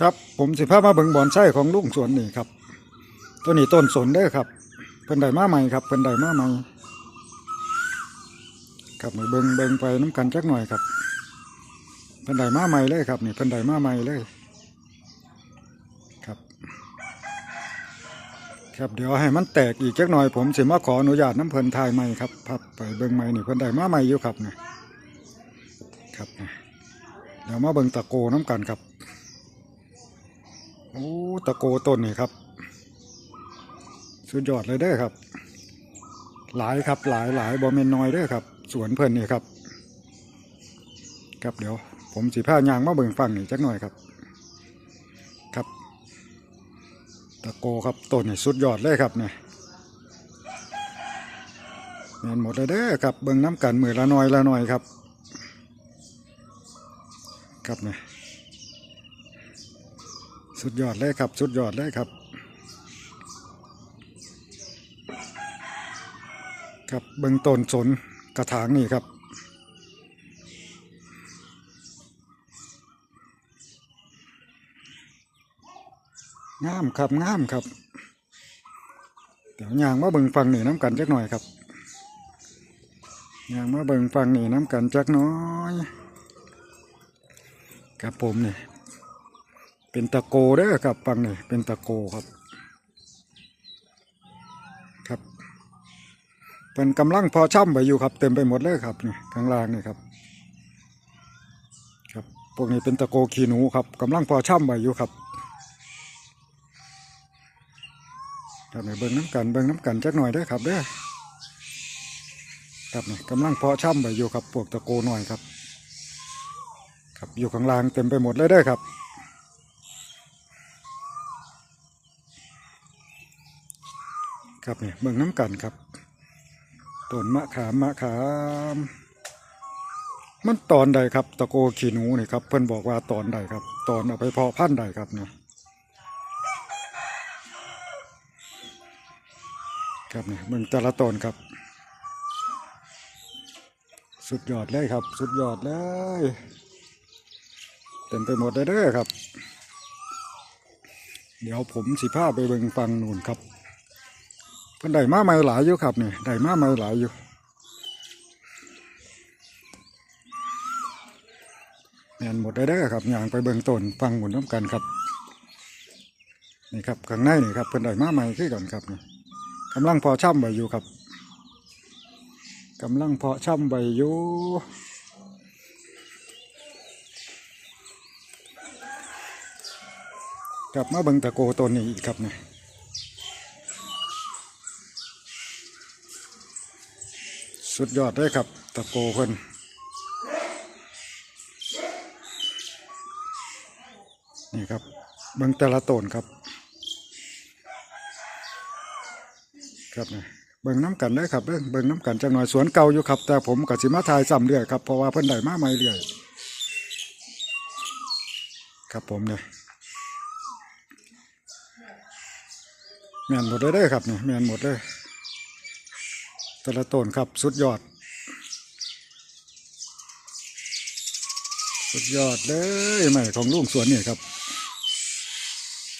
ครับผมสิพามาเบิ่งบอนไส้ของลุงสวนนี่ครับตัวนี้ต้นสนเด้อครับเพิ่นได้มาใหม่ครับเพิ่นได้มาใหม่ครับนี่เบิ่งเบิ่งไปน้ำกันจักหน่อยครับเพิ่นได้มาใหม่เลยครับนี่เพิ่นได้มาใหม่เลยครับ ครับเดี๋ยวให้มันแตกอีกจักหน่อยผมสิมาขออนุญาตน้ำเพิ่นทายใหม่ครับพับไปเบิ่งใหม่นี่เพิ่นได้มาใหม่อยู่ครับนี่ครับนะเดี๋ยวมาเบิ่งตะโกน้ำกันครับ โอ้ตะโกต้นนี่ครับ สุดยอดเลยเด้อครับ หลายครับหลายหลายบอมเมนน้อยเด้อครับ สวนเพิ่นนี่ครับ ครับเดี๋ยว ผมสีผ้ายางมาเบิ่งฟังนี่จักหน่อยครับ ครับ ตะโกครับต้นนี่สุดยอดเลยครับเนี่ยเงินหมดเลยเด้อครับเบิ่งน้ำกันมือละหน้อยละหน่อยครับ ครับเนี่ย สุดยอดเลยครับ สุดยอดเลยครับ ครับเบื้องต้นสนกระถางนี่ครับ งามครับงามครับ เดี๋ยวยางมาเบิ่งฟังนี่น้ำกันจักหน่อยครับยางมาเบิ่งฟังนี่น้ำกันจักน้อยครับผมนี่ เป็นตะโกเด้อครับฟังนี่เป็นตะโกครับ ครับเป็นกำลังพอช่ำไปอยู่ครับ เต็มไปหมดเลยครับนี่ข้างล่างนี่ครับ ครับพวกนี้เป็นตะโกขี้หนูครับกำลังพอช่ำไปอยู่ครับครับนี่เบิ่งน้ำกันเบิ่งน้ำกันจักหน่อยเด้ครับเด้อครับนี่กำลังพอช่ำไปอยู่ครับพวกตะโกหน่อยครับ ครับอยู่ข้างล่างเต็มไปหมดเลยเด้อครับ ครับเนี่ยเบิ่งน้ำกันครับต้นมะขามมะขาม มันตอนใดครับตะโกขี้หนูนี่ครับเพิ่นบอกว่าตอนใดครับ ตอนเอาไปเพาะพันธุ์ใดครับเนี่ยครับเนี่ยเบิ่งแต่ละต้นครับ สุดยอดเลยครับ สุดยอดเลยเต็มไปหมดเลยเด้อครับ เดี๋ยวผมสิพาไปเบิ่งฟังนู่นครับ เพิ่นได้มาใหม่หลายอยู่ครับนี่ได้มาใหม่หลายอยู่แม่นหมดได้เด้ครับย่างไปเบิ่งต้นฟังหมุนน้ำกันครับนี่ครับข้างในนี่ครับเพิ่นได้มาใหม่คือกันครับนี่กำลังพอช่ำใบอยู่ครับกำลังเพาะช่ำใบอยู่กลับมาเบิ่งตะโกต้นนี้อีกครับนี่ สุดยอดเลยครับตะโกเพิ่นนี่ครับเบิ่งแต่ละต้นครับ ครับนี่เบิ่งน้ำกันได้ครับเด้อเบิ่งน้ำกันจังหน่อยสวนเก่าอยู่ครับ แต่ผมกับสิมาทายซ้ำเรื่อยครับเพราะว่าเพิ่นได้มาใหม่เรื่อยครับผมเนี่ยแมนหมดเลยเด้ครับเนี่ยแมนหมดเลย แต่ละต้นครับสุดยอด สุดยอดเลยใหม่ของลุงสวนนี่ครับ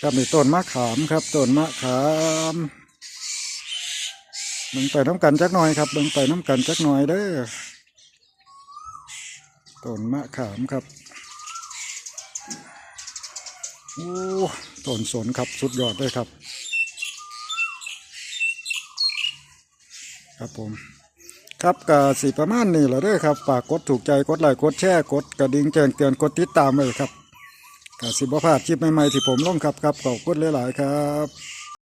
ครับนี่ต้นมะขามครับต้นมะขามเบิ่งไปน้ำกันจักหน่อยครับเบิ่งไปน้ำกันจักหน่อยเด้อต้นมะขามครับโอ้ต้นสนครับสุดยอดเลยครับ ครับผม ครับกสีประมาณนี้แหละเด้อครับฝากกดถูกใจกดไลค์กดแชร์กดกระดิ่งแจ้งเตือนกดติดตามเลยครับกสิบพลาดคลิปใหม่ๆที่ผมลงครับครับขอบคุณหลายๆครับ